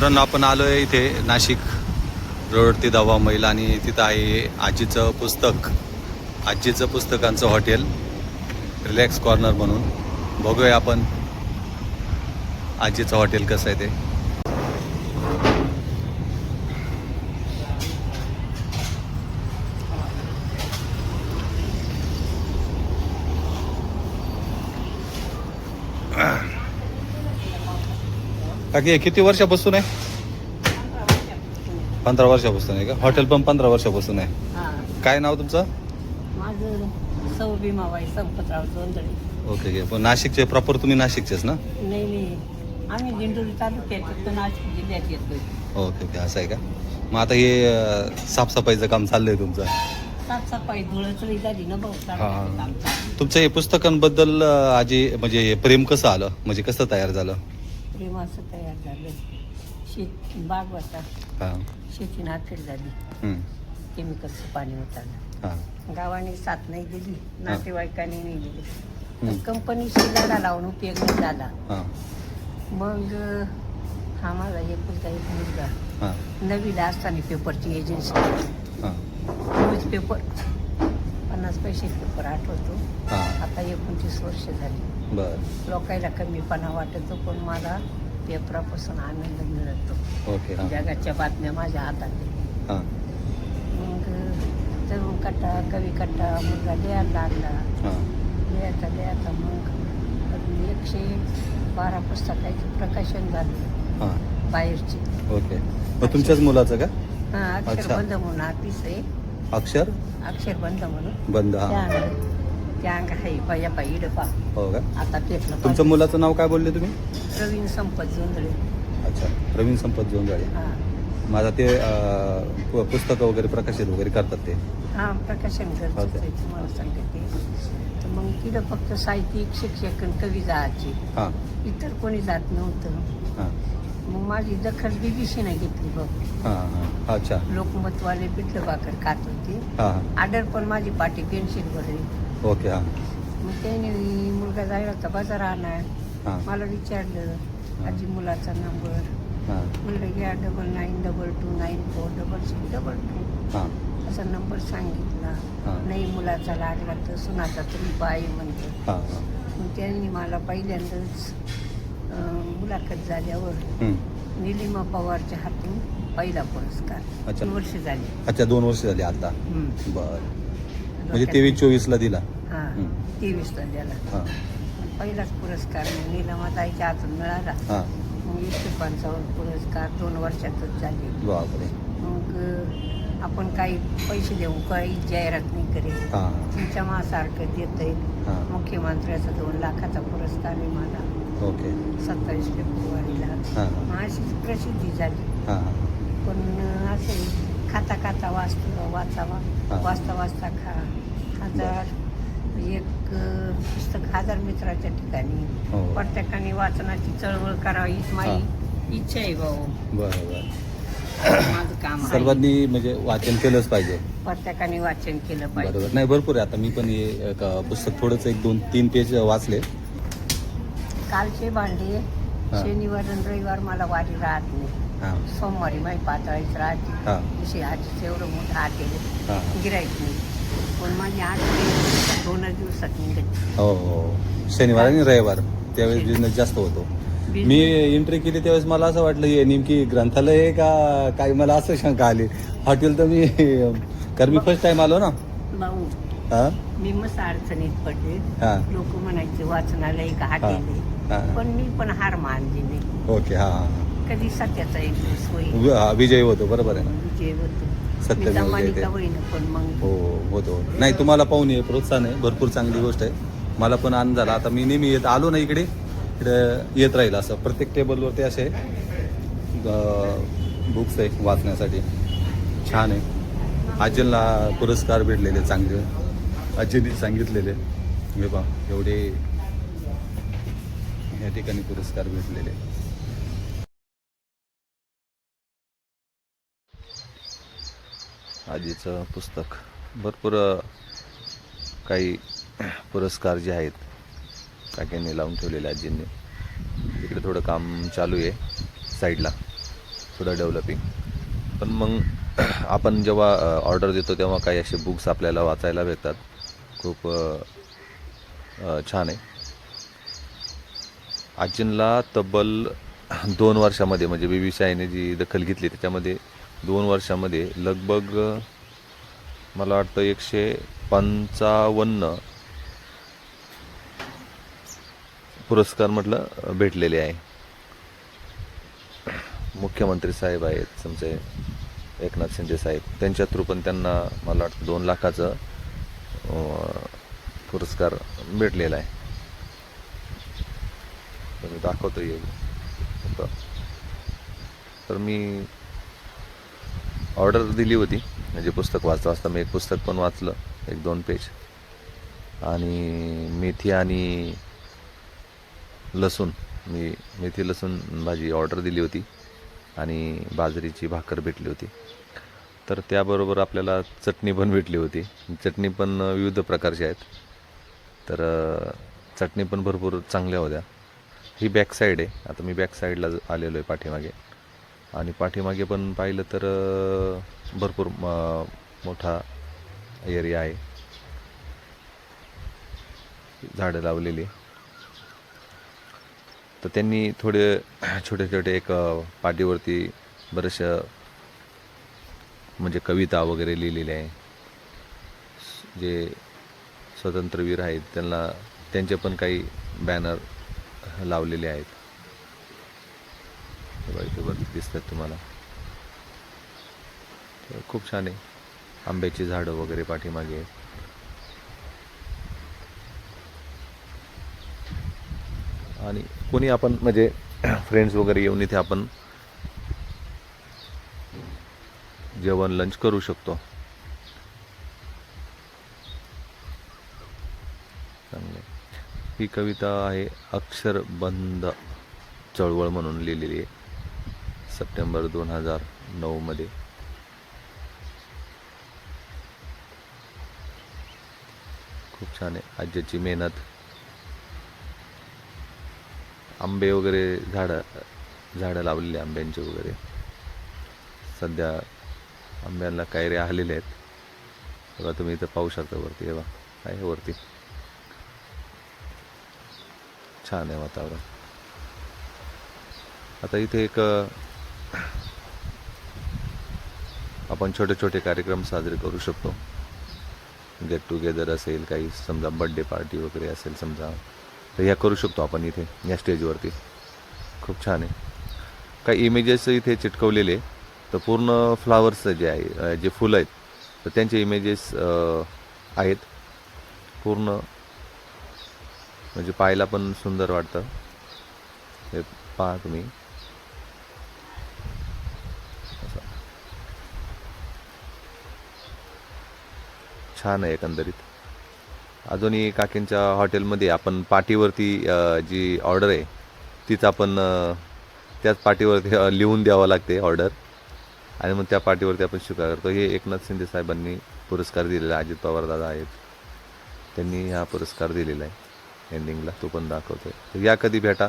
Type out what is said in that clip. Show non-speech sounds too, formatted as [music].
मित्रांनो आपण आलो आहे इथे नाशिक रोड ते दवा महिला आणि तिथं आहे आजीचं पुस्तक. आजीचं पुस्तकांचं हॉटेल रिलॅक्स कॉर्नर म्हणून. बघूया आपण आजीचं हॉटेल कसं आहे ते. काकी हे किती वर्षापासून आहे? पंधरा वर्षापासून आहे का? हॉटेल पण पंधरा वर्षापासून आहे. काय नाव तुमचं? माझं सौ भीमाबाई संपतराव जोंधळे. Okay okay. पण नाशिकचे प्रॉपर तुम्ही नाशिकचेच ना? नाही नाही. आम्ही दिंडोरी तालुक्यात येतो नाशिक जिल्ह्यात येतोय. Okay okay. असं आहे का? मग आता हे अं, साफसफाईचं काम चाललंय तुमचं. साफसफाई धुळचळी झाली ना भाऊ चालू काम चालू. तुमचं हे पुस्तकांबद्दल अं, आजी म्हणजे हे प्रेम कसं आलं? म्हणजे कसं तयार झालं? प्रेमाचं तयार झालं. शेत बाग होता. हां. शेती नाफेड झाली. हम्म. केमिकलचं पाणी होताना. हां. गावाने साथ नाही दिली नातेवाईकांनी नाही दिली. कंपनीशी लढा लावून उपयोग नाही झाला. हां. मग हा माझा एकुलता एक मुलगा. हां. नवीला असताना पेपरची एजन्सी हां. न्यूज पेपर पन्नास पैसे पेपर आठवतो हां. आता एकोणतीस वर्ष झाली. बरं. लोकायला कमीपणा वाटतो पण मला पेपरापासून आनंद मिळतो. ओके हां. जगाच्या बातम्या माझ्या हातात आहे. हां. मग तरुण कट्टा कवी कट्टा मुलगा लिहायला लागला. हां. लिहायचा लिहायचा मग अजून एकशे बारा पुस्तकाचे प्रकाशन झालं. हां. बाहेरची. ओके. मग तुमच्याच मुलाचं का? हा अच्छा. अक्षरबंध म्हणून ऑफिस आहे. अक्षर? अक्षरबंध म्हणून. बंद हां. त्या अंग आहे पाया पायी डपा हो का? आता पेटलं तुमच्या मुलाचं नाव काय बोलले तुम्ही? प्रवीण संपत जोंधळे. अच्छा प्रवीण संपत जोंजाळे हा. माझा ते पुस्तकं वगैरे प्रकाशित वगैरे करतात ते. हा प्रकाशन Okay. आहे तुम्हाला सांगते तर मग तिथं फक्त साहित्यिक शिक्षक आणि कवी जायचे. हां. इतर कोणी जात नव्हतं. हां. मग माझी दखल बीबीसीने घेतली बघ. हां हां. अच्छा. लोकमतवाले पिठलं भाकर खात होते. हां हां. आर्डर पण माझी पाठी पेन्सिलवर आहे ओके हां. मग त्याने मुलगा जायला होता बाजार हां. मला विचारलं आजी मुलाचा नंबर हां. म्हणलं घ्या double nine double two nine four double six double two हां. असा नंबर सांगितला. हा. नाही मुलाचा लागला तर सुनाचा तुम्ही बाई म्हणतो. हां हां. मग त्यांनी मला पहिल्यांदाच मुलाखत झाल्यावर. निलिमा पवारच्या हातून पहिला पुरस्कार. अच्छा. दोन वर्ष झाली. अच्छा दोन वर्ष झाली आता? हम्म. बरं. म्हणजे तेवीस चोवीसला दिला. हा हम्म. तेवीस झाला हां. पहिलाच पुरस्कार निलिमा ताईच्या हातून मिळाला. हां. मग एकशे पंचावन्न पुरस्कार दोन वर्षातच झाले. बापरे. मग अं, आपण काही पैसे देऊ काही जाहिरात नाही करेल हां. तुमच्या मासारखं देत हां. मुख्यमंत्र्याचा दोन लाखाचा पुरस्कार आहे मला ओके. सत्तावीस फेब्रुवारीला. हां. मग अशीच प्रसिद्धी झाली. हां. पण असे खाता खाता वाचतो वाचावा. हा. वाचता वाचता खा. हजार एक अं, पुस्तक हजार मित्राच्या ठिकाणी. हो. प्रत्येकाने वाचनाची चळवळ करावी हीच माझी इच्छा आहे भाऊ. बरं बरं माझं काम आहे. सर्वांनी म्हणजे वाचन केलंच पाहिजे. प्रत्येकाने वाचन केलं पाहिजे. बरोबर. नाही भरपूर आहे. आता मी पण हे एक पुस्तक थोडंच एक दोन तीन पेज वाचले. कालचे भांडे हा. शनिवार आणि रविवार मला वारी राहत नाही. हां. सोमवारी माझी पातळीच राहते. हां. जशी आजीचं एवढं मोठं हां. गिरायक नाही. पण माझी दिवस दोनच दिवसात निघत. हो हो. शनिवार आणि रविवार त्यावेळेस बिझनेस जास्त होतो. मी एंट्री केली त्यावेळेस मला असं वाटलं हे नेमकी ग्रंथालय आहे का? काय मला असं शंका आली. हॉटेल तर मी [laughs] कारण मी फर्स्ट टाइम आलो ना. भाऊ हां? मी मस्त अडचणीत पडले. हां. लोक म्हणायचे वाचनालय का हाटेल हां. पण मी पण हार मानली नाही. ओके हां हां कधी सत्याचा एक दिवस होईल. वि- हा, विजय होतो बरोबर आहे ना? विजय होतो. सत्य मी होईना पण मग. हो होतो नाही तुम्हाला पाहून हे प्रोत्साहन आहे. भरपूर चांगली गोष्ट आहे. मला पण आनंद झाला. आता मी नेहमी येत आलो ना इकडे इकडे येत राहील असं. प्रत्येक टेबलवरती असे बुक्स आहे वाचण्यासाठी. छान आहे. आजीला पुरस्कार भेटलेले चांगले. अजयने सांगितलेले. हे बा एवढे या ठिकाणी पुरस्कार भेटलेले. आजीचं पुस्तक. भरपूर काही पुरस्कार जे आहेत काक्यांनी लावून ठेवलेले आजींनी. इकडे थोडं काम चालू आहे साईडला. थोडं डेव्हलपिंग पण मग आपण जेव्हा ऑर्डर देतो तेव्हा काही असे बुक्स आपल्याला वाचायला भेटतात. खूप छान आहे. आजींला तब्बल दोन वर्षामध्ये म्हणजे बी जी दखल घेतली त्याच्यामध्ये दोन वर्षामध्ये लगभग मला वाटतं एकशे पंचावन्न पुरस्कार म्हटलं भेटलेले आहे. मुख्यमंत्री साहेब आहेत समजे एकनाथ शिंदे साहेब त्यांच्या थ्रू पण त्यांना मला वाटतं दोन लाखाचं पुरस्कार भेटलेला आहे. तर मी दाखवतो येईल तर मी ऑर्डर दिली होती. म्हणजे पुस्तक वाचता वाचता मी एक पुस्तक पण वाचलं. एक दोन पेज आणि मेथी आणि लसूण. मी मेथी लसूण भाजी ऑर्डर दिली होती. आणि बाजरीची भाकर भेटली होती. तर त्याबरोबर आपल्याला चटणी पण भेटली होती. चटणी पण विविध प्रकारची आहेत. तर चटणी पण भरपूर चांगल्या होत्या. ही बॅक साईड आहे. आता मी बॅक साईडला आलेलो आहे पाठीमागे. आणि पाठीमागे पण पाहिलं तर भरपूर म- मोठा एरिया आहे. झाडं लावलेली. तर त्यांनी थोडे छोटे छोटे एक पाठीवरती बरेचशा म्हणजे कविता वगैरे लिहिलेल्या आहे. जे स्वतंत्रवीर आहेत त्यांना त्यांचे पण काही बॅनर लावलेले आहेत. इथे वरती दिसतात तुम्हाला. खूप छान आहे. आंब्याची झाडं वगैरे पाठीमागे आहेत. आणि कोणी आपण म्हणजे फ्रेंड्स वगैरे येऊन इथे आपण जेवण लंच करू शकतो. चांगले. ही कविता आहे अक्षरबंध चळवळ म्हणून लिहिलेली आहे. सप्टेंबर दोन हजार नऊमध्ये खूप छान आहे. आज्याची मेहनत. आंबे वगैरे झाडं झाडं लावलेली आंब्यांची वगैरे. सध्या आंब्यांना कायऱ्या आलेले आहेत. बघा तुम्ही इथं पाहू शकता वरती. हे बघा आहे वरती? छान आहे वातावरण. आता इथे एक आपण छोटे छोटे कार्यक्रम साजरे करू शकतो. गेट टुगेदर असेल काही समजा बड्डे पार्टी वगैरे असेल समजा तर ह्या करू शकतो आपण इथे या स्टेजवरती खूप छान आहे. काही इमेजेस इथे चिटकवलेले. तर पूर्ण फ्लावर्सचं जे आहे जे फुलं आहेत तर त्यांचे इमेजेस आहेत. पूर्ण म्हणजे पाहायला पण सुंदर वाटतं. हे पहा तुम्ही. असं. छान आहे एकंदरीत. अजूनही काकींच्या हॉटेलमध्ये आपण पाटीवरती जी ऑर्डर आहे तीच आपण त्याच पाटीवरती लिहून द्यावं लागते ऑर्डर आणि मग त्या पार्टीवरती आपण स्वीकार करतो. हे एकनाथ शिंदे साहेबांनी पुरस्कार दिलेला आहे अजित पवार दादा आहेत. त्यांनी हा पुरस्कार दिलेला आहे. एंडिंगला तो पण दाखवतो तर या कधी भेटा?